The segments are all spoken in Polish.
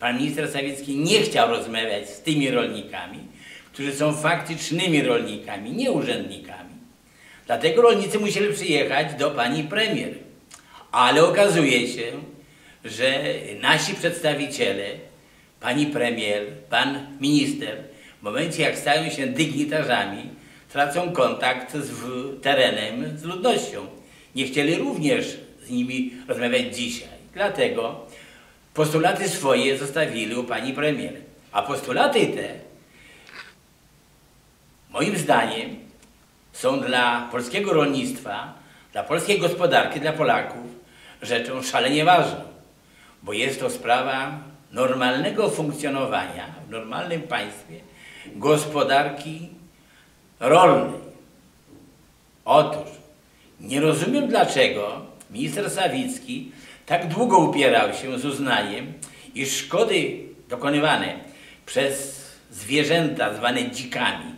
pan minister Sawicki nie chciał rozmawiać z tymi rolnikami, którzy są faktycznymi rolnikami, nie urzędnikami. Dlatego rolnicy musieli przyjechać do pani premier. Ale okazuje się, że nasi przedstawiciele, pani premier, pan minister, w momencie jak stają się dygnitarzami, tracą kontakt z terenem, z ludnością. Nie chcieli również z nimi rozmawiać dzisiaj. Dlatego postulaty swoje zostawili u pani premier. A postulaty te, moim zdaniem, są dla polskiego rolnictwa, dla polskiej gospodarki, dla Polaków rzeczą szalenie ważną, bo jest to sprawa normalnego funkcjonowania w normalnym państwie gospodarki rolnej. Otóż nie rozumiem dlaczego minister Sawicki tak długo upierał się z uznaniem, iż szkody dokonywane przez zwierzęta zwane dzikami,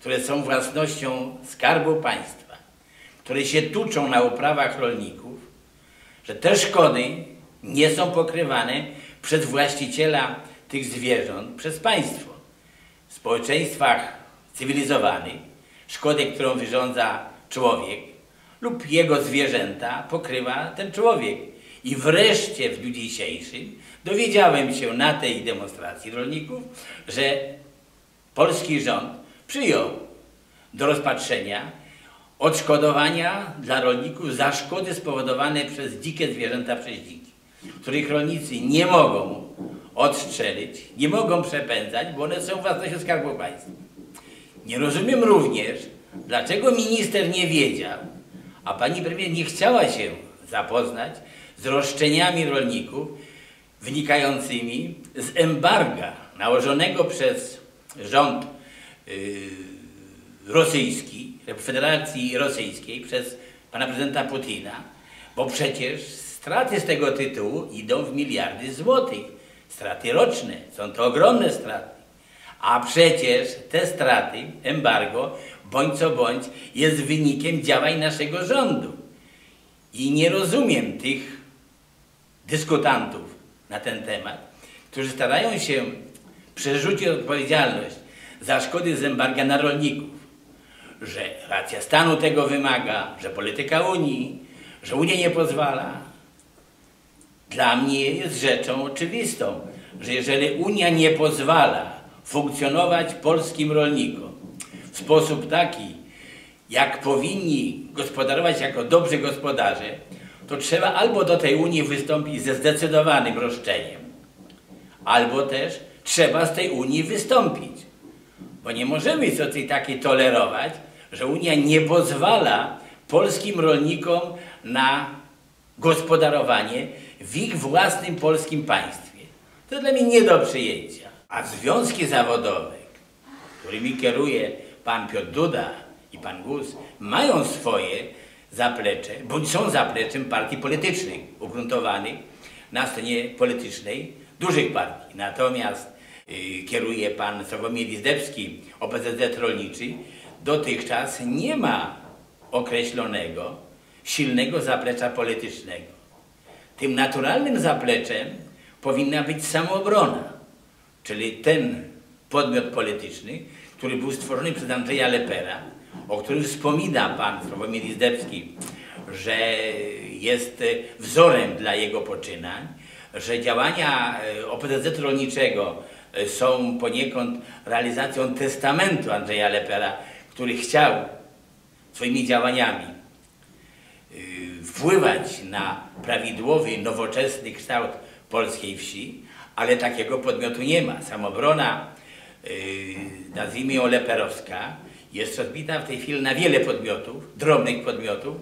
które są własnością Skarbu Państwa, które się tuczą na uprawach rolników, że te szkody nie są pokrywane przez właściciela tych zwierząt, przez państwo. W społeczeństwach cywilizowanych szkodę, którą wyrządza człowiek lub jego zwierzęta pokrywa ten człowiek. I wreszcie w dniu dzisiejszym dowiedziałem się na tej demonstracji rolników, że polski rząd przyjął do rozpatrzenia odszkodowania dla rolników za szkody spowodowane przez dzikie zwierzęta przez dziki, których rolnicy nie mogą odstrzelić, nie mogą przepędzać, bo one są własnością Skarbu Państwa. Nie rozumiem również, dlaczego minister nie wiedział, a pani premier nie chciała się zapoznać z roszczeniami rolników wynikającymi z embarga nałożonego przez rząd yy, rosyjski, Federacji Rosyjskiej przez pana prezydenta Putina, bo przecież straty z tego tytułu idą w miliardy złotych. Straty roczne, są to ogromne straty. A przecież te straty, embargo, bądź co bądź, jest wynikiem działań naszego rządu. I nie rozumiem tych dyskutantów na ten temat, którzy starają się przerzucić odpowiedzialność za szkody z embarga na rolników, że racja stanu tego wymaga, że polityka Unii, że Unia nie pozwala. Dla mnie jest rzeczą oczywistą, że jeżeli Unia nie pozwala funkcjonować polskim rolnikom w sposób taki, jak powinni gospodarować jako dobrzy gospodarze, to trzeba albo do tej Unii wystąpić ze zdecydowanym roszczeniem, albo też trzeba z tej Unii wystąpić. Bo nie możemy sobie takiej tolerować, że Unia nie pozwala polskim rolnikom na gospodarowanie w ich własnym polskim państwie. To dla mnie nie do przyjęcia. A związki zawodowe, którymi kieruje pan Piotr Duda i pan Gus, mają swoje zaplecze, bądź są zapleczem partii politycznych ugruntowanych na scenie politycznej dużych partii. Natomiast y, kieruje pan Sławomir Izdebski, OPZZ Rolniczy, dotychczas nie ma określonego, silnego zaplecza politycznego. Tym naturalnym zapleczem powinna być samoobrona, czyli ten podmiot polityczny, który był stworzony przez Andrzeja Lepera, o którym wspomina pan Sławomir Izdebski, że jest wzorem dla jego poczynań, że działania e, OPZZ rolniczego e, są poniekąd realizacją testamentu Andrzeja Lepera, który chciał swoimi działaniami wpływać na prawidłowy, nowoczesny kształt polskiej wsi, ale takiego podmiotu nie ma. Samobrona, nazwijmy ją leperowska, jest rozbita w tej chwili na wiele podmiotów, drobnych podmiotów,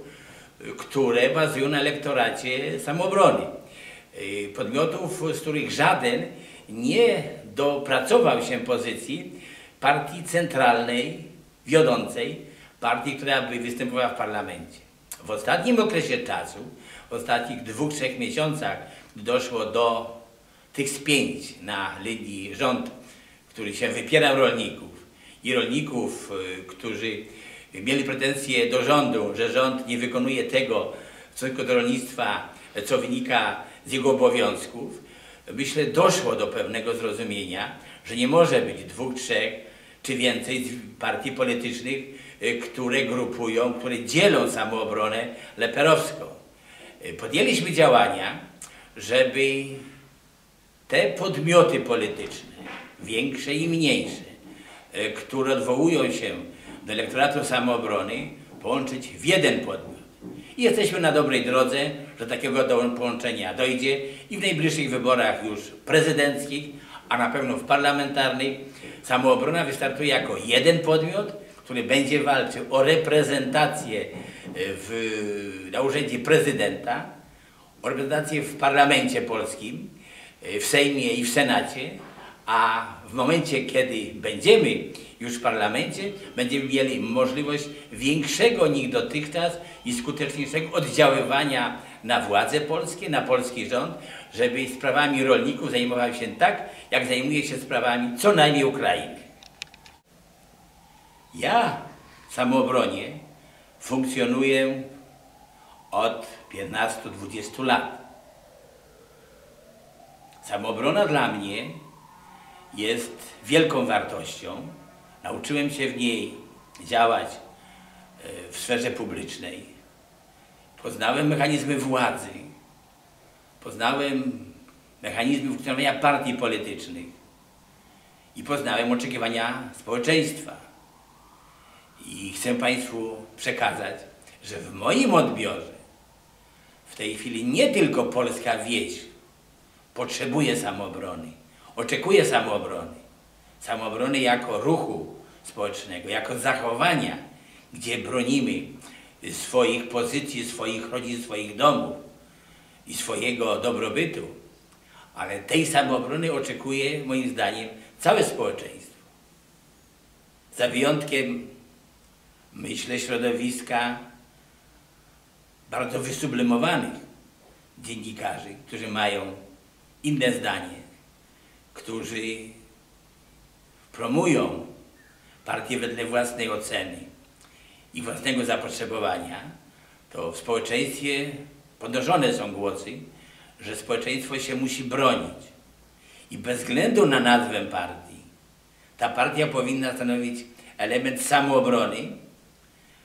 y, które bazują na elektoracie samobrony. Podmiotów, z których żaden nie dopracował się pozycji partii centralnej wiodącej partii, która by występowała w parlamencie. W ostatnim okresie czasu, w ostatnich dwóch, trzech miesiącach doszło do tych spięć na linii rząd, który się wypierał rolników i rolników, y, którzy mieli pretensje do rządu, że rząd nie wykonuje tego w stosunku do rolnictwa, co wynika z jego obowiązków, myślę, doszło do pewnego zrozumienia, że nie może być dwóch, trzech czy więcej partii politycznych, y, które grupują, które dzielą samoobronę leperowską. Y, Podjęliśmy działania, żeby te podmioty polityczne, większe i mniejsze, które odwołują się do elektoratu samoobrony, połączyć w jeden podmiot. I jesteśmy na dobrej drodze, że takiego połączenia dojdzie i w najbliższych wyborach już prezydenckich, a na pewno w parlamentarnej, samoobrona wystartuje jako jeden podmiot, który będzie walczył o reprezentację w, na urzędzie prezydenta, o reprezentację w parlamencie polskim, w Sejmie i w Senacie, a w momencie, kiedy będziemy już w parlamencie, będziemy mieli możliwość większego niż dotychczas i skuteczniejszego oddziaływania na władze polskie, na polski rząd, żeby sprawami rolników zajmował się tak, jak zajmuje się sprawami co najmniej Ukrainy. Ja w samoobronie funkcjonuję od 15-20 lat. Samoobrona dla mnie jest wielką wartością. Nauczyłem się w niej działać e, w sferze publicznej. Poznałem mechanizmy władzy. Poznałem mechanizmy funkcjonowania partii politycznych. I poznałem oczekiwania społeczeństwa. I chcę Państwu przekazać, że w moim odbiorze w tej chwili nie tylko polska wieś potrzebuje samoobrony, oczekuje samoobrony. Samoobrony jako ruchu społecznego, jako zachowania, gdzie bronimy swoich pozycji, swoich rodzin, swoich domów i swojego dobrobytu. Ale tej samoobrony oczekuje, moim zdaniem, całe społeczeństwo. Za wyjątkiem, myślę, środowiska bardzo wysublimowanych dziennikarzy, którzy mają inne zdanie, którzy promują partię wedle własnej oceny i własnego zapotrzebowania, to w społeczeństwie podnoszone są głosy, że społeczeństwo się musi bronić. I bez względu na nazwę partii, ta partia powinna stanowić element samoobrony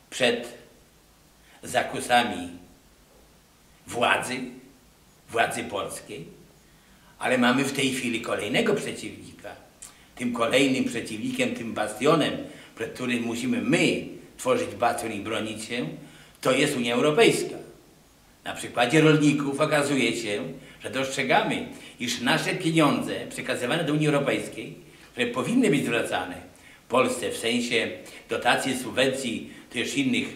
przed zakusami władzy, władzy polskiej, ale mamy w tej chwili kolejnego przeciwnika. Tym kolejnym przeciwnikiem, tym bastionem, przed którym musimy my tworzyć bastion i bronić się, to jest Unia Europejska. Na przykładzie rolników okazuje się, że dostrzegamy, iż nasze pieniądze przekazywane do Unii Europejskiej, które powinny być zwracane Polsce w sensie dotacji, subwencji, też innych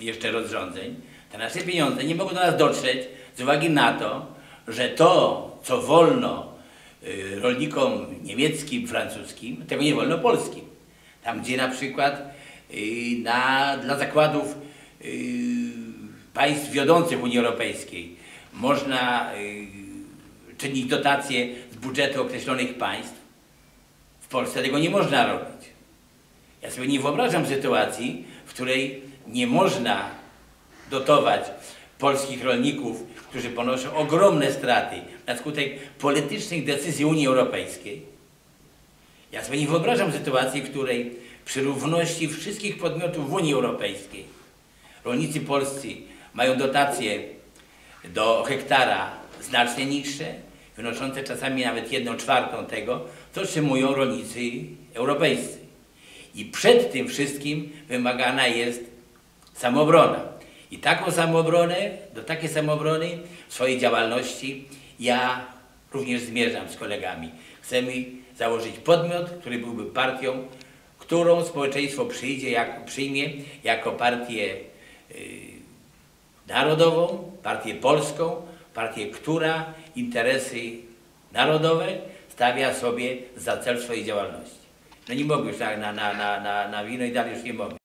jeszcze rozrządzeń, te nasze pieniądze nie mogą do nas dotrzeć z uwagi na to, że to, co wolno y, rolnikom niemieckim, francuskim, tego nie wolno polskim. Tam, gdzie na przykład y, na, dla zakładów y, państw wiodących Unii Europejskiej można czynić dotacje z budżetu określonych państw, w Polsce tego nie można robić. Ja sobie nie wyobrażam sytuacji, w której nie można dotować polskich rolników, którzy ponoszą ogromne straty na skutek politycznych decyzji Unii Europejskiej. Ja sobie nie wyobrażam sytuacji, w której przy równości wszystkich podmiotów w Unii Europejskiej rolnicy polscy mają dotacje do hektara znacznie niższe, wynoszące czasami nawet jedną czwartą tego, co otrzymują rolnicy europejscy. I przed tym wszystkim wymagana jest samoobrona. I taką samoobronę, do takiej samoobrony w swojej działalności ja również zmierzam z kolegami. Chcemy założyć podmiot, który byłby partią, którą społeczeństwo przyjdzie, jak, przyjmie jako partię y, narodową, partię polską, partię, która interesy narodowe stawia sobie za cel swojej działalności. No nie mogę już tak na, na, na, na, na wino i dalej już nie mogę.